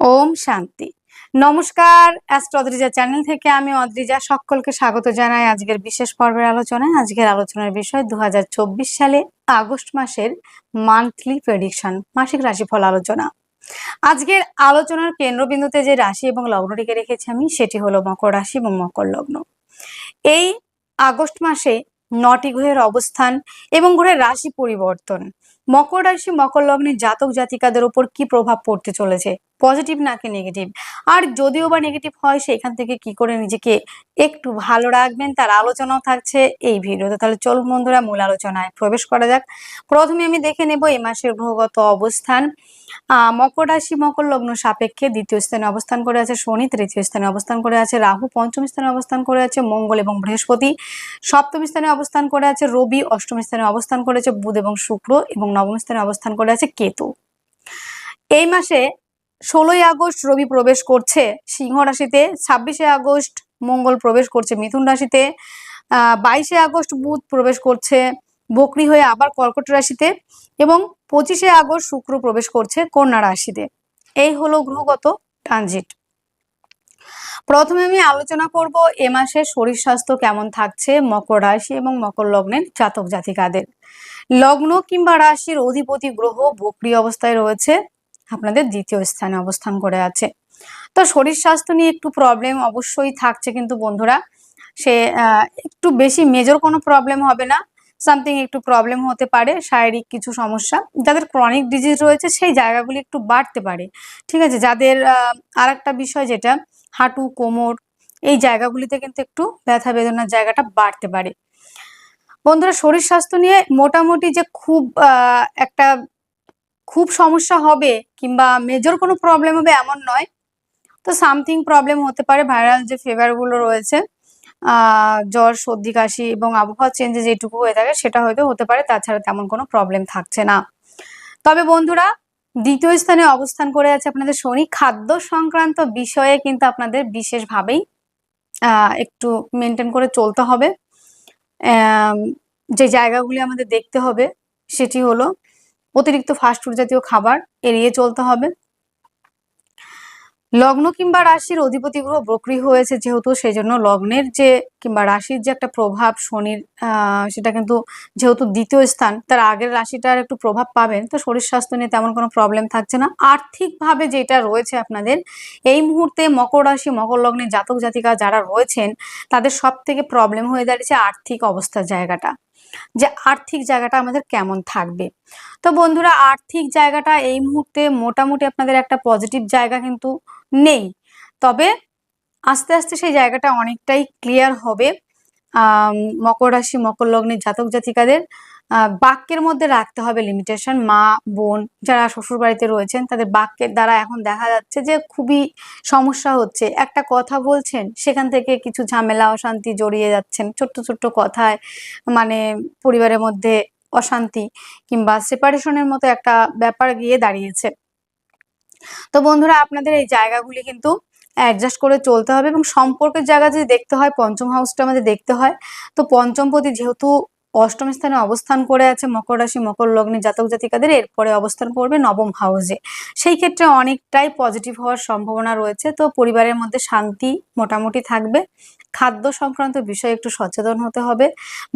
ওম শান্তি। নমস্কার astro Adrija channel থেকে আমি অদ্রিজা, সকলকে স্বাগত জানাই আজকের বিশেষ পর্বের আলোচনায়। আজকের আলোচনার বিষয় দুহাজার চব্বিশ সালে আগস্ট মাসের মান্থলি প্রেডিকশন মাসিক রাশিফল আলোচনা। আজকের আলোচনার কেন্দ্রবিন্দুতে যে রাশি এবং লগ্নটিকে রেখেছি আমি, সেটি হলো মকর রাশি এবং মকর লগ্ন। এই আগস্ট মাসে নটি গ্রহের অবস্থান এবং গ্রহের রাশি পরিবর্তন। মকর রাশি, মকর লগ্নের জাতক জাতিকাদের উপর কি প্রভাব পড়তে চলেছে? পজিটিভ নাকি নেগেটিভ আর যদিও বা নেগেটিভ হয়, সেখান থেকে কি করে নিজেকে একটু ভালো রাখবেন? তার আলোচনাও থাকছে এই ভিডিওতে। তাহলে চলুন বন্ধুরা, মূল আলোচনায় প্রবেশ করা যাক। প্রথমে আমি দেখে নেব এই মাসের গ্রহগত অবস্থান। মকর রাশি, মকর লগ্ন সাপেক্ষে দ্বিতীয় স্থানে অবস্থান করে আছে শনি, তৃতীয় স্থানে অবস্থান করে আছে রাহু, পঞ্চম স্থানে অবস্থান করে আছে মঙ্গল এবং বৃহস্পতি। সপ্তম স্থানে অবস্থান করে আছে রবি, অষ্টম স্থানে অবস্থান করেছে বুধ এবং শুক্র এবং নবম স্থানে অবস্থান করে আছে কেতু। এই মাসে ষোলোই আগস্ট রবি প্রবেশ করছে, সিংহ রাশিতে, ছাব্বিশে আগস্ট মঙ্গল প্রবেশ করছে, মিথুন রাশিতে বাইশে আগস্ট বুধ প্রবেশ করছে, বকরি হয়ে আবার কর্কট রাশিতে এবং পঁচিশে আগস্ট শুক্র প্রবেশ করছে কন্যা রাশিতে। এই হলো গ্রহগত ট্রানজিট প্রথমে আমি আলোচনা করব এ মাসে শরীর স্বাস্থ্য কেমন থাকছে, মকর রাশি এবং মকর লগ্নের জাতক জাতিকাদের। লগ্ন কিংবা রাশির অধিপতি গ্রহ বক্রি অবস্থায় রয়েছে আপনাদের দ্বিতীয় স্থানে অবস্থান করে আছে। তো শরীর স্বাস্থ্য নিয়ে একটু প্রবলেম অবশ্যই থাকছে কিন্তু বন্ধুরা। সে একটু বেশি মেজর কোনো প্রবলেম হবে না। সামথিং একটু প্রবলেম হতে পারে, শারীরিক কিছু সমস্যা। যাদের ক্রনিক ডিজিজ রয়েছে, সেই জায়গাগুলি একটু বাড়তে পারে। ঠিক আছে? যাদের আর একটা বিষয় যেটা, হাঁটু, কোমর, এই জায়গাগুলিতে কিন্তু একটু ব্যথা বেদনার জায়গাটা বাড়তে পারে। বন্ধুরা, শরীর স্বাস্থ্য নিয়ে মোটামুটি যে খুব একটা খুব সমস্যা হবে কিংবা মেজর কোনো প্রবলেম হবে এমন নয়। তো সামথিং প্রবলেম হতে পারে ভাইরাল যে ফিভারগুলো রয়েছে জ্বর, সর্দি, কাশি এবং আবহাওয়া চেঞ্জে যেটুকু হয়ে থাকে সেটা হয়তো হতে পারে, তাছাড়া তেমন কোনো প্রবলেম থাকছে না। তবে বন্ধুরা, দ্বিতীয় স্থানে অবস্থান করে আছে আপনাদের শনি। খাদ্য সংক্রান্ত বিষয়ে কিন্তু আপনাদের বিশেষভাবেই একটু মেনটেন করে চলতে হবে। যে জায়গাগুলি আমাদের দেখতে হবে, সেটি হলো অতিরিক্ত ফাস্টফুড জাতীয় খাবার এড়িয়ে চলতে হবে। লগ্ন কিংবা রাশির অধিপতি গ্রহ বক্রি হয়েছে যেহেতু সেই জন্য লগ্নের যে কিংবা রাশির যে একটা প্রভাব শনির সেটা কিন্তু যেহেতু দ্বিতীয় স্থান, তার আগের রাশিটার একটু প্রভাব পাবেন। তো শরীর স্বাস্থ্য নিয়ে তেমন কোনো প্রবলেম থাকছে না। আর্থিকভাবে যেটা রয়েছে আপনাদের, এই মুহূর্তে মকর রাশি, মকর লগ্নের জাতক জাতিকা যারা রয়েছেন, তাদের সব থেকে প্রবলেম হয়ে দাঁড়িয়েছে আর্থিক অবস্থার জায়গাটা। যে আর্থিক জায়গাটা আমাদের কেমন থাকবে। তো বন্ধুরা, আর্থিক জায়গাটা এই মুহূর্তে মোটামুটি আপনাদের একটা পজিটিভ জায়গা কিন্তু নেই। তবে আস্তে আস্তে সেই জায়গাটা অনেকটাই ক্লিয়ার হবে। মকর রাশি, মকর লগ্নের জাতক জাতিকাদের বাক্যের মধ্যে রাখতে হবে লিমিটেশন মা, বোন যারা শ্বশুর বাড়িতে রয়েছেন, তাদের বাক্যের দ্বারা এখন দেখা যাচ্ছে যে খুবই সমস্যা হচ্ছে। একটা কথা বলছেন, সেখান থেকে কিছু ঝামেলা, অশান্তি জড়িয়ে যাচ্ছেন। ছোট্ট ছোট্ট কথায় মানে পরিবারের মধ্যে অশান্তি কিংবা সেপারেশনের মতো একটা ব্যাপার গিয়ে দাঁড়িয়েছে। তো বন্ধুরা, আপনাদের এই জায়গাগুলি কিন্তু অ্যাডজাস্ট করে চলতে হবে এবং সম্পর্কের জায়গা যদি দেখতে হয়, পঞ্চম হাউসটা আমাদের দেখতে হয়, তো পঞ্চমপতি যেহেতু অষ্টম স্থানে অবস্থান করে আছে মকর রাশি, মকর লগ্নে জাতক জাতিকাদের। এরপরে অবস্থান করবে নবম হাউসে সেই ক্ষেত্রে অনেকটাই পজিটিভ হওয়ার সম্ভাবনা রয়েছে। তো পরিবারের মধ্যে শান্তি মোটামুটি থাকবে। খাদ্য সংক্রান্ত বিষয়ে একটু সচেতন হতে হবে।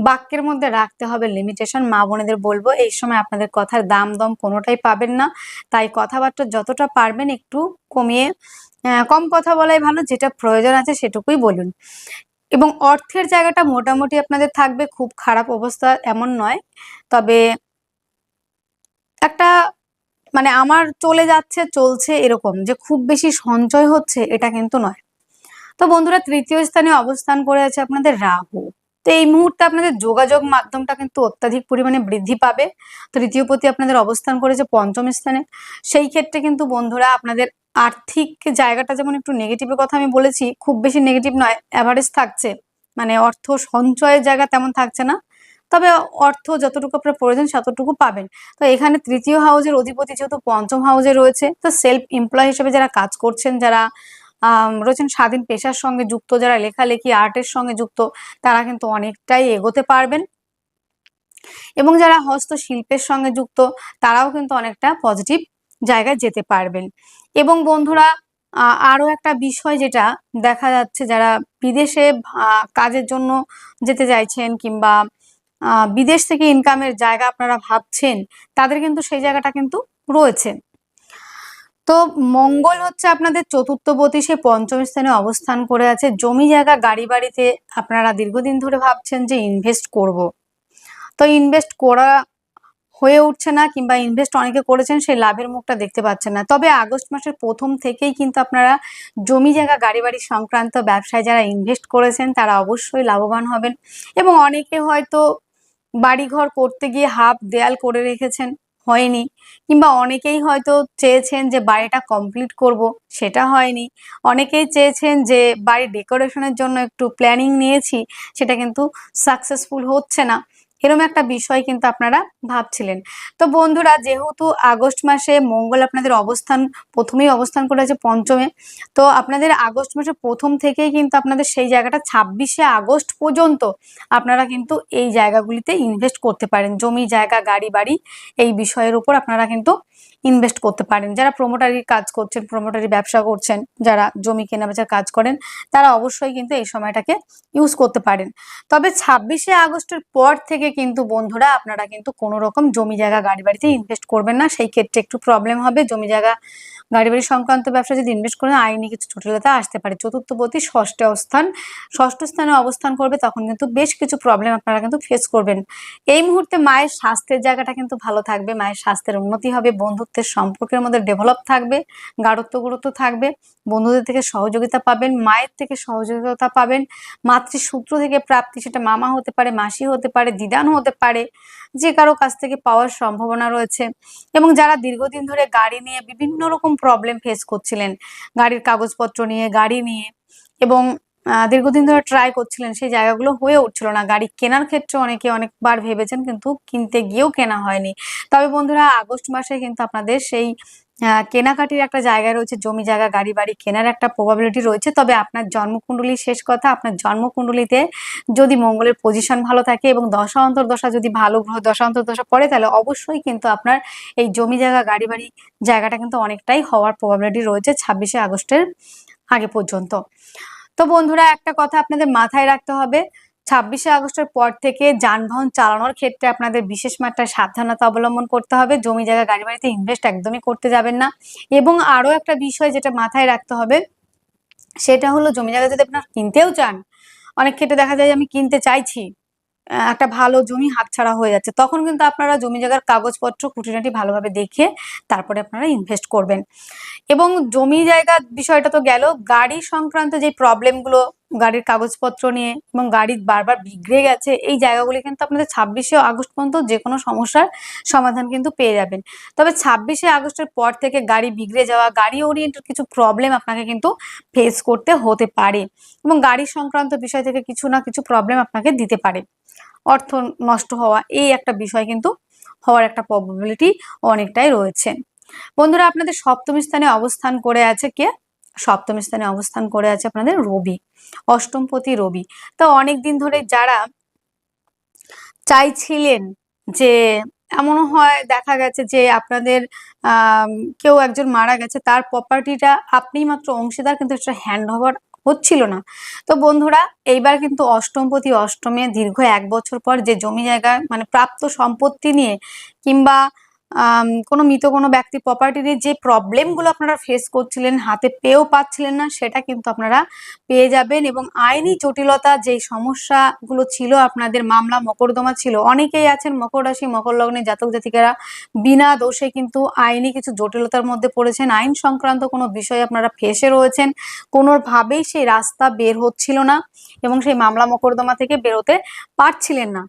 বাক্যের মধ্যে রাখতে হবে লিমিটেশন মা বোনেদের বলব, এই সময় আপনাদের কথার দাম দম কোনোটাই পাবেন না। তাই কথাবার্তা যতটা পারবেন একটু কমিয়ে কম কথা বলাই ভালো। যেটা প্রয়োজন আছে সেটুকুই বলুন। এবং অর্থের জায়গাটা মোটামুটি আপনাদের থাকবে, খুব খারাপ অবস্থা এমন নয়। তবে একটা মানে আমার চলে যাচ্ছে, চলছে এরকম যে খুব বেশি সঞ্চয় হচ্ছে এটা কিন্তু নয়। তো বন্ধুরা, তৃতীয় স্থানে অবস্থান করে আছে আপনাদের রাহু। তো এই মুহূর্তে আপনাদের যোগাযোগ মাধ্যমটা কিন্তু অত্যাধিক পরিমাণে বৃদ্ধি পাবে। তৃতীয় প্রতি আপনাদের অবস্থান করেছে পঞ্চম স্থানে। সেই ক্ষেত্রে কিন্তু বন্ধুরা, আপনাদের আর্থিক জায়গাটা যেমন একটু নেগেটিভের কথা আমি বলেছি, খুব বেশি নেগেটিভ নয় অ্যাভারেজ থাকছে। মানে অর্থ সঞ্চয়ের জায়গা তেমন থাকছে না, তবে অর্থ যতটুকু আপনার প্রয়োজন ততটুকু পাবেন। তো এখানে তৃতীয় হাউজের অধিপতি যেহেতু পঞ্চম হাউজে রয়েছে, তো সেলফ এমপ্লয় হিসেবে যারা কাজ করছেন, যারা রয়েছেন স্বাধীন পেশার সঙ্গে যুক্ত, যারা লেখালেখি, আর্টের সঙ্গে যুক্ত, তারা কিন্তু অনেকটাই এগোতে পারবেন। এবং যারা হস্তশিল্পের সঙ্গে যুক্ত, তারাও কিন্তু অনেকটা পজিটিভ জায়গায় যেতে পারবেন। এবং বন্ধুরা আহ, আরও একটা বিষয় যেটা দেখা যাচ্ছে যারা বিদেশে কাজের জন্য যেতে চাইছেন কিংবা বিদেশ থেকে ইনকামের জায়গা আপনারা ভাবছেন তাদের কিন্তু সেই জায়গাটা কিন্তু রয়েছে। তো মঙ্গল হচ্ছে আপনাদের চতুর্থপতি সে পঞ্চম স্থানে অবস্থান করে আছে। জমি জায়গা গাড়ি বাড়িতে আপনারা দীর্ঘদিন ধরে ভাবছেন যে ইনভেস্ট করব। তো ইনভেস্ট করা হয়ে উঠছে না কিংবা ইনভেস্ট অনেকে করেছেন, সেই লাভের মুখটা দেখতে পাচ্ছেন না। তবে আগস্ট মাসের প্রথম থেকেই কিন্তু আপনারা জমি জায়গা গাড়ি বাড়ি সংক্রান্ত ব্যবসায় যারা ইনভেস্ট করেছেন, তারা অবশ্যই লাভবান হবেন। এবং অনেকে হয়তো বাড়িঘর করতে গিয়ে হাফ দেয়াল করে রেখেছেন, হয়নি। কিংবা অনেকেই হয়তো চেয়েছেন যে বাড়িটা কমপ্লিট করব, সেটা হয়নি। অনেকেই চেয়েছেন যে বাড়ি ডেকোরেশনের জন্য একটু প্ল্যানিং নিয়েছি, সেটা কিন্তু সাকসেসফুল হচ্ছে না। এরকম একটা বিষয় কিন্তু আপনারা ভাবছিলেন। তো বন্ধুরা, যেহেতু আগস্ট মাসে মঙ্গল আপনাদের অবস্থান, প্রথমেই অবস্থান করেছে পঞ্চমে, তো আপনাদের আগস্ট মাসে প্রথম থেকেই কিন্তু আপনাদের সেই জায়গাটা ছাব্বিশে আগস্ট পর্যন্ত আপনারা কিন্তু এই জায়গাগুলিতে ইনভেস্ট করতে পারেন। জমি জায়গা, গাড়ি, বাড়ি, এই বিষয়ের উপর আপনারা কিন্তু ইনভেস্ট করতে পারেন। যারা প্রমোটারি কাজ করছেন প্রমোটারি ব্যবসা করছেন, যারা জমি কেনাবেচার কাজ করেন, তারা অবশ্যই কিন্তু এই সময়টাকে ইউজ করতে পারেন। তবে ছাব্বিশে আগস্টের পর থেকে কিন্তু বন্ধুরা আপনারা কিন্তু কোনো রকম জমি জায়গা গাড়ি বাড়িতে ইনভেস্ট করবেন না। সেই ক্ষেত্রে একটু প্রবলেম হবে। জমি জায়গা, গাড়ি বাড়ি সংক্রান্ত ব্যবসা যদি ইনভেস্ট করেন, আইনি কিছু জটিলতা আসতে পারে। চতুর্থপতি ষষ্ঠে অবস্থান। ষষ্ঠ স্থানে অবস্থান করবে, তখন কিন্তু বেশ কিছু প্রবলেম আপনারা কিন্তু ফেস করবেন। এই মুহূর্তে মায়ের স্বাস্থ্যের জায়গাটা কিন্তু ভালো থাকবে। মায়ের স্বাস্থ্যের উন্নতি হবে। বন্ধুত্বের সম্পর্কের মধ্যে ডেভেলপ থাকবে, গাঢ়ত্ব গুরুত্ব থাকবে, বন্ধুদের থেকে সহযোগিতা পাবেন, মায়ের থেকে সহযোগিতা পাবেন, মাতৃসূত্র থেকে প্রাপ্তি, সেটা মামা হতে পারে, মাসি হতে পারে, দিদান হতে পারে, যে কারও কাছ থেকে পাওয়ার সম্ভাবনা রয়েছে। এবং যারা দীর্ঘদিন ধরে গাড়ি নিয়ে বিভিন্ন রকম প্রবলেম ফেস করছিলেন, গাড়ির কাগজপত্র নিয়ে, গাড়ি নিয়ে, এবং দীর্ঘদিন ধরে ট্রাই করছিলেন, সেই জায়গাগুলো হয়ে উঠছিল না। গাড়ি কেনার ক্ষেত্রে অনেকে অনেকবার ভেবেছেন, কিন্তু কিনতে গিয়েও কেনা হয়নি। তবে বন্ধুরা, আগস্ট মাসে কিন্তু আপনাদের সেই কেনাকাটির একটা জায়গা রয়েছে, জমি জায়গা, গাড়ি বাড়ি কেনার একটা প্রবাবিলিটি রয়েছে। তবে আপনার জন্মকুণ্ডলী শেষ কথা, আপনার জন্মকুণ্ডলীতে যদি মঙ্গলের পজিশন ভালো থাকে এবং দশা অন্তর দশা যদি ভালো গ্রহ, দশা অন্তর দশা পড়ে, তাহলে অবশ্যই কিন্তু আপনার এই জমি জায়গা, গাড়ি বাড়ি জায়গাটা কিন্তু অনেকটাই হওয়ার প্রবাবিলিটি রয়েছে ছাব্বিশে আগস্টের আগে পর্যন্ত। তো বন্ধুরা, একটা কথা আপনাদের মাথায় রাখতে হবে। ছাব্বিশে আগস্টের পর থেকে যানবাহন চালানোর ক্ষেত্রে আপনাদের বিশেষ মাত্রায় সাবধানতা অবলম্বন করতে হবে। জমি, জায়গা, গাড়ি বাড়িতে ইনভেস্ট একদমই করতে যাবেন না। এবং আরও একটা বিষয় যেটা মাথায় রাখতে হবে, সেটা হলো জমি, জায়গা যদি আপনার কিনতেও চান, অনেক ক্ষেত্রে দেখা যায় আমি কিনতে চাইছি একটা ভালো জমি হাতছাড়া হয়ে যাচ্ছে। তখন কিন্তু আপনারা জমি জায়গার কাগজপত্র খুঁটিনাটি ভালোভাবে দেখে তারপরে আপনারা ইনভেস্ট করবেন। এবং জমি জায়গার বিষয়টা তো গেল, গাড়ি সংক্রান্ত যে প্রবলেমগুলো গাড়ির কাগজপত্র নিয়ে এবং গাড়ি বারবার বিগড়ে গেছে, এই জায়গাগুলি কিন্তু আপনাদের ছাব্বিশে আগস্ট পর্যন্ত যে কোনো সমস্যার সমাধান কিন্তু পেয়ে যাবেন। তবে ছাব্বিশে আগস্টের পর থেকে গাড়ি বিগড়ে যাওয়া, গাড়ি ওরিয়েন্টেড কিছু প্রবলেম আপনাকে কিন্তু ফেস করতে হতে পারে এবং গাড়ি সংক্রান্ত বিষয় থেকে কিছু না কিছু প্রবলেম আপনাকে দিতে পারে। অর্থ নষ্ট হওয়া, এই একটা বিষয় কিন্তু হওয়ার একটা প্রবাবিলিটি অনেকটাই রয়েছে। বন্ধুরা, আপনাদের সপ্তম স্থানে অবস্থান করে আছে কে? সপ্তম স্থানে অবস্থান করে আছে আপনাদের রবি, অষ্টমপতি রবি। তো অনেক দিন ধরে যারা চাইছিলেন যে, এমনও হয়, দেখা গেছে যে আপনাদের কেউ একজন মারা গেছে, তার প্রপার্টিটা আপনি মাত্র অংশীদার, কিন্তু সেটা হ্যান্ড ওভার হচ্ছিল না। তো বন্ধুরা, এইবার কিন্তু অষ্টমপতি অষ্টমে দীর্ঘ এক বছর পর যে জমি জায়গা মানে প্রাপ্ত সম্পত্তি নিয়ে কিংবা কোনো মৃত কোনো ব্যক্তি প্রপার্টি নিয়ে যে প্রবলেমগুলো আপনারা ফেস করছিলেন, হাতে পেয়েও পাচ্ছিলেন না, সেটা কিন্তু আপনারা পেয়ে যাবেন এবং আইনি জটিলতা যে সমস্যাগুলো ছিল, আপনাদের মামলা মকদ্দমা ছিল, অনেকেই আছেন মকর রাশি মকর লগ্নে জাতক জাতিকারা, বিনা দোষে কিন্তু আইনি কিছু জটিলতার মধ্যে পড়েছেন। আইন সংক্রান্ত কোনো বিষয়ে আপনারা ফেসে রয়েছেন, কোনোভাবেই সেই রাস্তা বের হচ্ছিল না এবং সেই মামলা মকদ্দমা থেকে বেরোতে পারছিলেন না।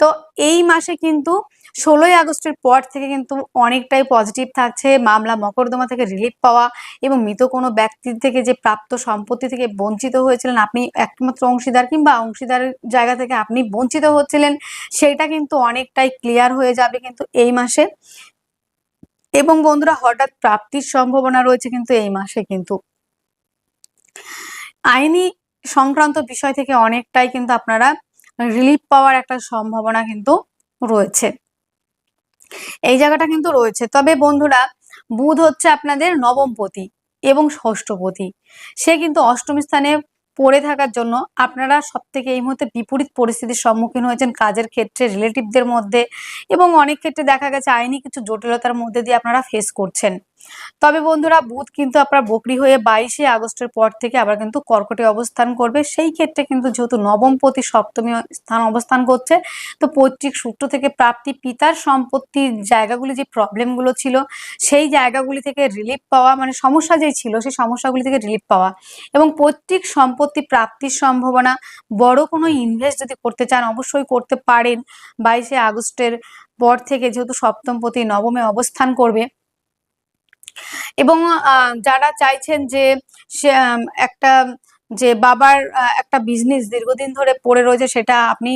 তো এই মাসে কিন্তু ষোলোই আগস্টের পর থেকে কিন্তু অনেকটাই পজিটিভ থাকছে। মামলা মকদ্দমা থেকে রিলিফ পাওয়া এবং মৃত কোনো ব্যক্তির থেকে যে প্রাপ্ত সম্পত্তি থেকে বঞ্চিত হয়েছিলেন, আপনি একমাত্র অংশীদার কিংবা অংশীদারের জায়গা থেকে আপনি বঞ্চিত হচ্ছিলেন, সেটা কিন্তু অনেকটাই ক্লিয়ার হয়ে যাবে কিন্তু এই মাসে। এবং বন্ধুরা, হঠাৎ প্রাপ্তির সম্ভাবনা রয়েছে কিন্তু এই মাসে কিন্তু। আইনি সংক্রান্ত বিষয় থেকে অনেকটাই কিন্তু আপনারা রিলিফ পাওয়ার একটা সম্ভাবনা কিন্তু রয়েছে। এই জায়গাটা কিন্তু রয়েছে। তবে বন্ধুরা, বুধ হচ্ছে আপনাদের নবমপতি এবং ষষ্ঠপতি সে কিন্তু অষ্টম স্থানে পড়ে থাকার জন্য আপনারা সব থেকে এই মুহূর্তে বিপরীত পরিস্থিতির সম্মুখীন হয়েছেন কাজের ক্ষেত্রে রিলেটিভদের মধ্যে এবং অনেক ক্ষেত্রে দেখা গেছে আইনি কিছু জটিলতার মধ্যে দিয়ে আপনারা ফেস করছেন। তবে বন্ধুরা বুধ কিন্তু আপনার বকরি হয়ে বাইশে আগস্টের পর থেকে আবার কিন্তু কর্কটে অবস্থান করবে। সেই ক্ষেত্রে কিন্তু যেহেতু নবমপতি সপ্তমী স্থান অবস্থান করছে, তো পৈতৃক সূত্র থেকে প্রাপ্তি পিতার সম্পত্তির জায়গাগুলি যে প্রবলেমগুলো ছিল, সেই জায়গাগুলি থেকে রিলিফ পাওয়া মানে সমস্যা যেই ছিল, সেই সমস্যাগুলি থেকে রিলিফ পাওয়া এবং পৈতৃক সম্পত্তি প্রাপ্তির সম্ভাবনা, বড় কোনো ইনভেস্ট যদি করতে চান অবশ্যই করতে পারেন। বাইশে আগস্টের পর থেকে যেহেতু সপ্তমপতি নবমে অবস্থান করবে এবং যারা চাইছেন যে একটা, যে বাবার একটা বিজনেস দীর্ঘদিন ধরে পড়ে রয়েছে সেটা আপনি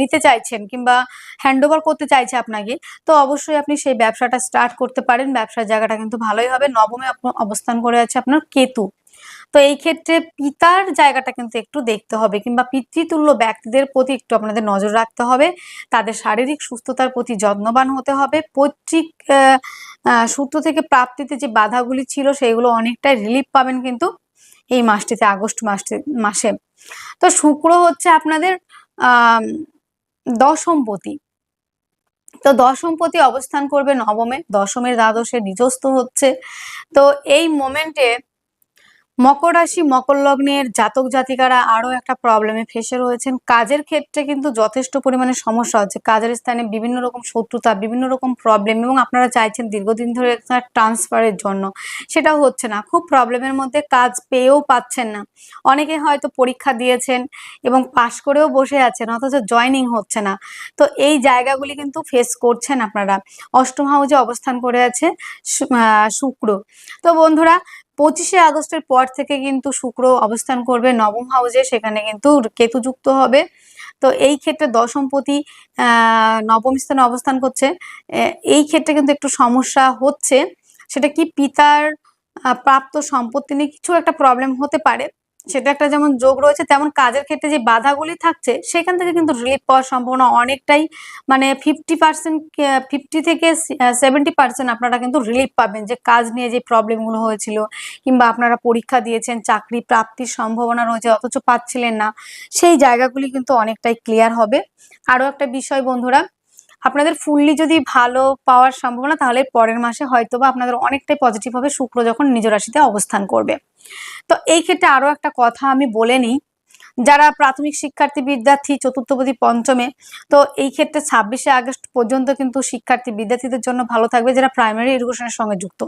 নিতে চাইছেন কিংবা হ্যান্ড করতে চাইছে আপনাকে, তো অবশ্যই আপনি সেই ব্যবসাটা স্টার্ট করতে পারেন। ব্যবসার জায়গাটা কিন্তু ভালোই হবে। নবমে অবস্থান করে আছে আপনার কেতু। তো এই ক্ষেত্রে পিতার জায়গাটা কিন্তু একটু দেখতে হবে কিংবা পিতৃতুল্য ব্যক্তিদের প্রতি একটু আপনাদের নজর রাখতে হবে। তাদের শারীরিক সুস্থতার প্রতি যত্নবান হতে হবে। পৈতৃক সূত্র থেকে প্রাপ্তিতে যে বাধাগুলি ছিল সেইগুলো অনেকটাই রিলিফ পাবেন কিন্তু এই মাসটিতে, আগস্ট মাসটি, মাসে। তো শুক্র হচ্ছে আপনাদের দশমপতি তো দশমপতি অবস্থান করবে নবমে। দশমের দ্বাদশে নিজস্থ হচ্ছে। তো এই মোমেন্টে মকর রাশি, মকর লগ্নের জাতক জাতিকারা আরও একটা প্রবলেমে ফেসে রয়েছেন। কাজের ক্ষেত্রে কিন্তু যথেষ্ট পরিমাণে সমস্যা হচ্ছে। কাজের স্থানে বিভিন্ন রকম শত্রুতা, বিভিন্ন রকম প্রবলেম এবং আপনারা চাইছেন দীর্ঘদিন ধরে ট্রান্সফারের জন্য। সেটাও হচ্ছে না। খুব প্রবলেমের মধ্যে কাজ পেয়েও পাচ্ছেন না। অনেকে হয়তো পরীক্ষা দিয়েছেন এবং পাশ করেও বসে আছেন, অথচ জয়নিং হচ্ছে না। তো এই জায়গাগুলি কিন্তু ফেস করছেন আপনারা। অষ্টম হাউজে অবস্থান করে আছে শুক্র। তো বন্ধুরা পঁচিশে আগস্টের পর থেকে কিন্তু শুক্র অবস্থান করবে নবম হাউজে সেখানে কিন্তু কেতু যুক্ত হবে। তো এই ক্ষেত্রে দশমপতি নবম স্থানে অবস্থান করছে। এই ক্ষেত্রে কিন্তু একটু সমস্যা হচ্ছে। সেটা কি পিতার প্রাপ্ত সম্পত্তি নিয়ে কিছু একটা প্রবলেম হতে পারে। সেটা একটা যেমন যোগ রয়েছে, তেমন কাজের ক্ষেত্রে যে বাধাগুলি থাকছে, সেখান থেকে কিন্তু রিলিফ পাওয়ার সম্ভাবনা অনেকটাই মানে ফিফটি পার্সেন্ট ফিফটি থেকে সেভেন্টি পার্সেন্ট আপনারা কিন্তু রিলিফ পাবেন যে কাজ নিয়ে যে প্রবলেমগুলো হয়েছিল, কিংবা আপনারা পরীক্ষা দিয়েছেন, চাকরি প্রাপ্তির সম্ভাবনা রয়েছে, অথচ পাচ্ছিলেন না, সেই জায়গাগুলি কিন্তু অনেকটাই ক্লিয়ার হবে। আরও একটা বিষয় বন্ধুরা আপনাদের ফুললি যদি ভালো পাওয়ার সম্ভাবনা, তাহলে পরের মাসে হয়তো বা আপনাদের অনেকটাই পজিটিভ হবে, শুক্র যখন নিজ রাশিতে অবস্থান করবে। তো এই ক্ষেত্রে আরও একটা কথা আমি বলে নিই, যারা প্রাথমিক শিক্ষার্থী বিদ্যার্থী চতুর্থপতি পঞ্চমে, তো এই ক্ষেত্রে ছাব্বিশে আগস্ট পর্যন্ত কিন্তু শিক্ষার্থী বিদ্যার্থীদের জন্য ভালো থাকবে যারা প্রাইমারি এডুকেশনের সঙ্গে যুক্ত।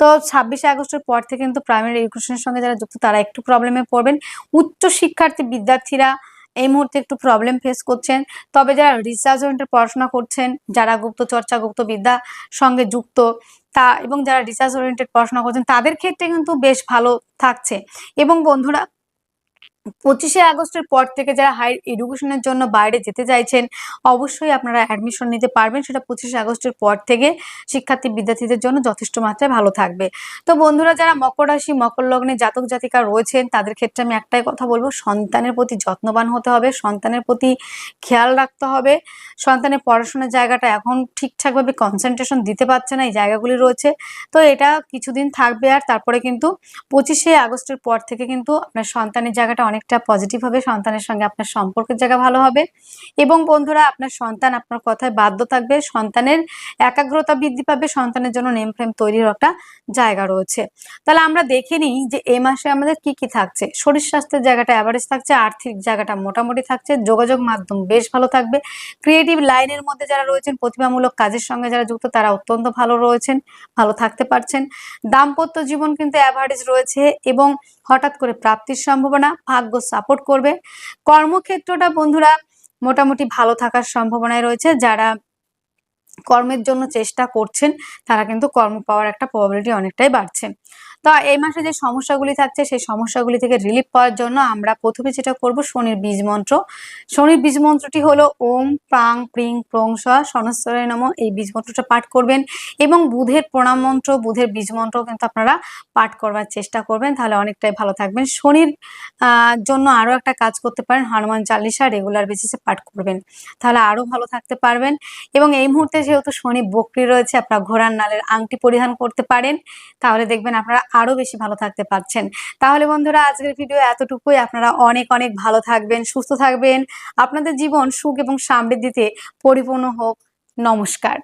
তো ছাব্বিশে আগস্টের পর থেকে কিন্তু প্রাইমারি এডুকেশনের সঙ্গে যারা যুক্ত, তারা একটু প্রবলেমে পড়বেন। উচ্চ শিক্ষার্থী বিদ্যার্থীরা এই মুহূর্তে একটু প্রবলেম ফেস করছেন। তবে যারা রিসার্চ ওরিয়েন্টেড পড়াশোনা করছেন, যারা গুপ্ত চর্চা গুপ্ত বিদ্যা সঙ্গে যুক্ত, তা এবং যারা রিসার্চ ওরিয়েন্টেড পড়াশোনা করছেন, তাদের ক্ষেত্রে কিন্তু বেশ ভালো থাকছে। এবং বন্ধুরা পঁচিশে আগস্টের পর থেকে যারা হাই এডুকেশনের জন্য বাইরে যেতে চাইছেন, অবশ্যই আপনারা অ্যাডমিশন নিতে পারবেন। সেটা পঁচিশে আগস্টের পর থেকে শিক্ষার্থী, বিদ্যার্থীদের জন্য যথেষ্ট মাত্রায় ভালো থাকবে। তো বন্ধুরা, যারা মকর রাশি, মকর লগ্নে জাতক, জাতিকা রয়েছেন, তাদের ক্ষেত্রে আমি একটাই কথা বলব, সন্তানের প্রতি যত্নবান হতে হবে, সন্তানের প্রতি খেয়াল রাখতে হবে। সন্তানের পড়াশোনার জায়গাটা এখন ঠিকঠাকভাবে কনসেন্ট্রেশন দিতে পারছে না, এই জায়গাগুলি রয়েছে। তো এটা কিছুদিন থাকবে আর তারপরে কিন্তু পঁচিশে আগস্টের পর থেকে কিন্তু আপনার সন্তানের জায়গাটা অনেকটা পজিটিভ হবে, সন্তানের সঙ্গে আপনার সম্পর্কের জায়গা ভালো হবে। এবং বন্ধুরা, আপনার সন্তান আপনার কথায় বাধ্য থাকবে, সন্তানের একাগ্রতা বৃদ্ধি পাবে, সন্তানের জন্য নেম ফ্রেম তৈরির একটা জায়গা রয়েছে। তাহলে আমরা দেখে নিই যে এই মাসে আমাদের কি কি থাকছে। শরীর স্বাস্থ্যের জায়গাটা অ্যাভারেজ থাকছে, আর্থিক জায়গাটা মোটামুটি থাকছে, যোগাযোগ মাধ্যম বেশ ভালো থাকবে। ক্রিয়েটিভ লাইনের মধ্যে যারা রয়েছেন, প্রতিভামূলক কাজের সঙ্গে যারা যুক্ত, তারা অত্যন্ত ভালো রয়েছেন, ভালো থাকতে পারছেন। দাম্পত্য জীবন কিন্তু অ্যাভারেজ রয়েছে এবং হঠাৎ করে প্রাপ্তির সম্ভাবনা ভাগ্য সাপোর্ট করবে। কর্মক্ষেত্রটা বন্ধুরা মোটামুটি ভালো থাকার সম্ভাবনায় রয়েছে। যারা কর্মের জন্য চেষ্টা করছেন, তারা কিন্তু কর্ম পাওয়ার একটা প্রবাবিলিটি অনেকটাই বাড়ছে। তো এই মাসে যে সমস্যাগুলি থাকছে, সেই সমস্যাগুলি থেকে রিলিফ পাওয়ার জন্য আমরা প্রথমে যেটা করব শনির বীজ মন্ত্র। শনির বীজ মন্ত্রটি হলো ওম প্রাং প্রিং প্রং স নম। এই বীজ মন্ত্রটা পাঠ করবেন এবং বুধের প্রণাম মন্ত্র, বুধের বীজ মন্ত্র কিন্তু আপনারা পাঠ করবার চেষ্টা করবেন, তাহলে অনেকটাই ভালো থাকবেন। শনির জন্য আরও একটা কাজ করতে পারেন, হনুমান চালিসা রেগুলার বেসিসে পাঠ করবেন, তাহলে আরও ভালো থাকতে পারবেন। এবং এই মুহূর্তে যেহেতু শনি বক্রি রয়েছে, আপনারা ঘোড়ার নালের আংটি পরিধান করতে পারেন, তাহলে দেখবেন আপনারা আরও বেশি ভালো থাকতে পারছেন। তাহলে বন্ধুরা, আজকের ভিডিও এতটুকুই। আপনারা অনেক অনেক ভালো থাকবেন, সুস্থ থাকবেন। আপনাদের জীবন সুখ এবং সমৃদ্ধিতে পরিপূর্ণ হোক। নমস্কার।